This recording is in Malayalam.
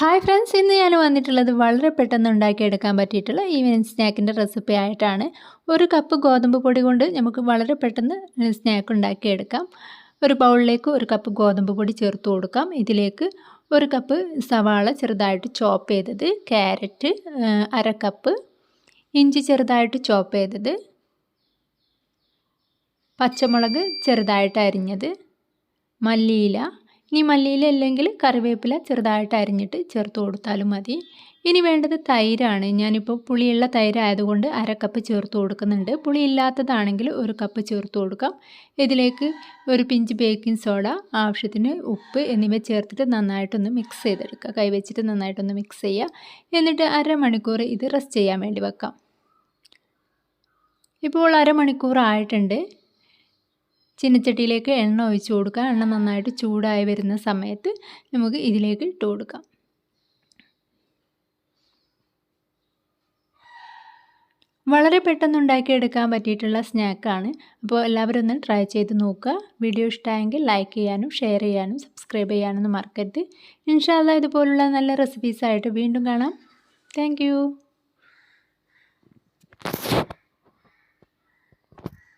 ഹായ് ഫ്രണ്ട്സ് ഇന്ന് ഞാൻ വന്നിട്ടുള്ളത് വളരെ പെട്ടെന്ന് ഉണ്ടാക്കിയെടുക്കാൻ പറ്റിയിട്ടുള്ള ഈവനിങ് സ്നാക്കിന്റെ റെസിപ്പി ആയിട്ടാണ്. ഒരു കപ്പ് ഗോതമ്പ് പൊടി കൊണ്ട് നമുക്ക് വളരെ പെട്ടെന്ന് സ്നാക്ക് ഉണ്ടാക്കിയെടുക്കാം. ഒരു ബൗളിലേക്ക് ഒരു കപ്പ് ഗോതമ്പ് പൊടി ചേർത്ത് കൊടുക്കാം. ഇതിലേക്ക് ഒരു കപ്പ് സവാള ചെറുതായിട്ട് ചോപ്പ് ചെയ്തത്. ക്യാരറ്റ് അര കപ്പ് ഇഞ്ചി ചെറുതായിട്ട് ചോപ്പ് ചെയ്തത്. പച്ചമുളക് ചെറുതായിട്ട് അരിഞ്ഞത്. മല്ലിയില. ഇനി മല്ലിയില അല്ലെങ്കിൽ കറിവേപ്പില ചെറുതായിട്ട് അരിഞ്ഞിട്ട് ചേർത്ത് കൊടുത്താലും മതി. ഇനി വേണ്ടത് തൈരാണ്. ഞാനിപ്പോൾ പുളിയുള്ള തൈരായതുകൊണ്ട് അര കപ്പ് ചേർത്ത് കൊടുക്കുന്നുണ്ട്. പുളി ഇല്ലാത്തതാണെങ്കിൽ ഒരു കപ്പ് ചേർത്ത് കൊടുക്കാം. ഇതിലേക്ക് ഒരു പിഞ്ച് ബേക്കിംഗ് സോഡ ആവശ്യത്തിന് ഉപ്പ് എന്നിവ ചേർത്തിട്ട് നന്നായിട്ടൊന്ന് മിക്സ് ചെയ്തെടുക്കുക. കൈവച്ചിട്ട് നന്നായിട്ടൊന്ന് മിക്സ് ചെയ്യുക. എന്നിട്ട് അരമണിക്കൂർ ഇത് റെസ്റ്റ് ചെയ്യാൻ വേണ്ടി വെക്കാം. ഇപ്പോൾ അരമണിക്കൂർ ആയിട്ടുണ്ട് ചിന്നച്ചട്ടിയിലേക്ക് എണ്ണ ഒഴിച്ച് കൊടുക്കുക. എണ്ണ നന്നായിട്ട് ചൂടായി വരുന്ന സമയത്ത് നമുക്ക് ഇതിലേക്ക് ഇട്ട് കൊടുക്കാം. വളരെ പെട്ടെന്ന് ഉണ്ടാക്കിയെടുക്കാൻ പറ്റിയിട്ടുള്ള സ്നാക്കാണ് അപ്പോൾ എല്ലാവരും ഒന്ന് ട്രൈ ചെയ്ത് നോക്കുക. വീഡിയോ ഇഷ്ടമായെങ്കിൽ ലൈക്ക് ചെയ്യാനും ഷെയർ ചെയ്യാനും സബ്സ്ക്രൈബ് ചെയ്യാനൊന്നും മറക്കരുത്. ഇൻഷാല്ല ഇതുപോലുള്ള നല്ല റെസിപ്പീസായിട്ട് വീണ്ടും കാണാം. താങ്ക്